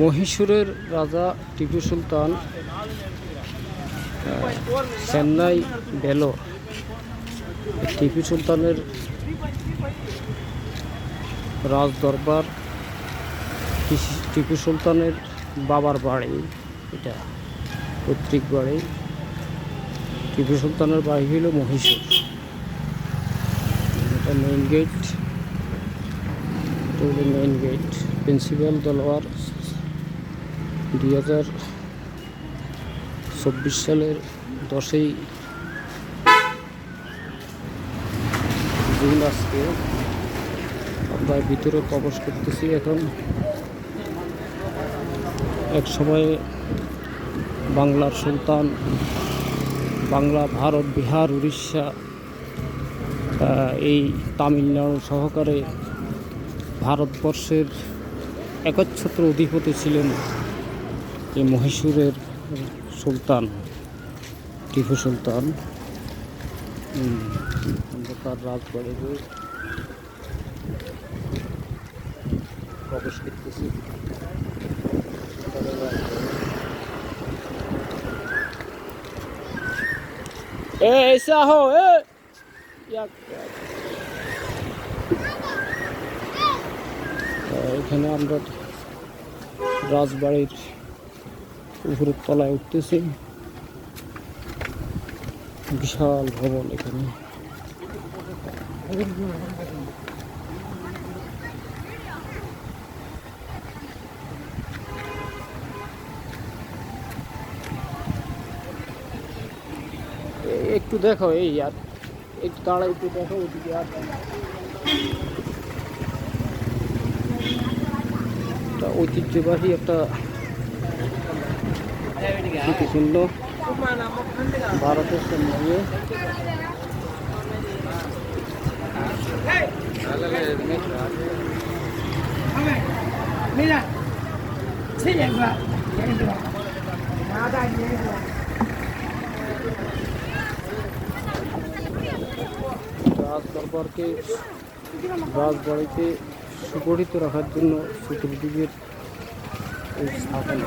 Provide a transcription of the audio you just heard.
মহীশূরের রাজা টিপু সুলতান চেন্নাই বেলো টিপু সুলতানের রাজ দরবার টিপু সুলতানের বাবার বাড়ি, এটা পৈতৃক বাড়ি। টিপু সুলতানের বাড়ি হইল মহীশূর। এটা মেইন গেট এটা হলো মেইন গেট প্রিন্সিপাল দলওয়ার দুই হাজার চব্বিশ সালের দশই জুন আজকে আমরা ভিতরে প্রবেশ করতেছি এখন। এক সময়ে বাংলার সুলতান, বাংলা, ভারত, বিহার, উড়িষ্যা এই তামিলনাড়ু সহকারে ভারতবর্ষের একচ্ছত্র অধিপতি ছিলেন এই মহীশূরের সুলতান, টিপু সুলতান তার রাজবাড়িতে প্রবেশ করতেছি রাজবাড়ি। এ, এসে আহো এ। এখানে আমরা রাজবাড়ির উপরের তলায় উঠতেছি। বিশাল ভবন এখানে। একটু দেখো এই, আর একটু দাঁড়া একটু দেখো ওইদিকে আর ঐতিহ্যবাহী একটা স্মৃতিচিহ্ন ভারতের সঙ্গে. রাজ দরবারকে রাজবাড়িতে সুগঠিত রাখার জন্য চতুর্দিকের এই স্থাপনা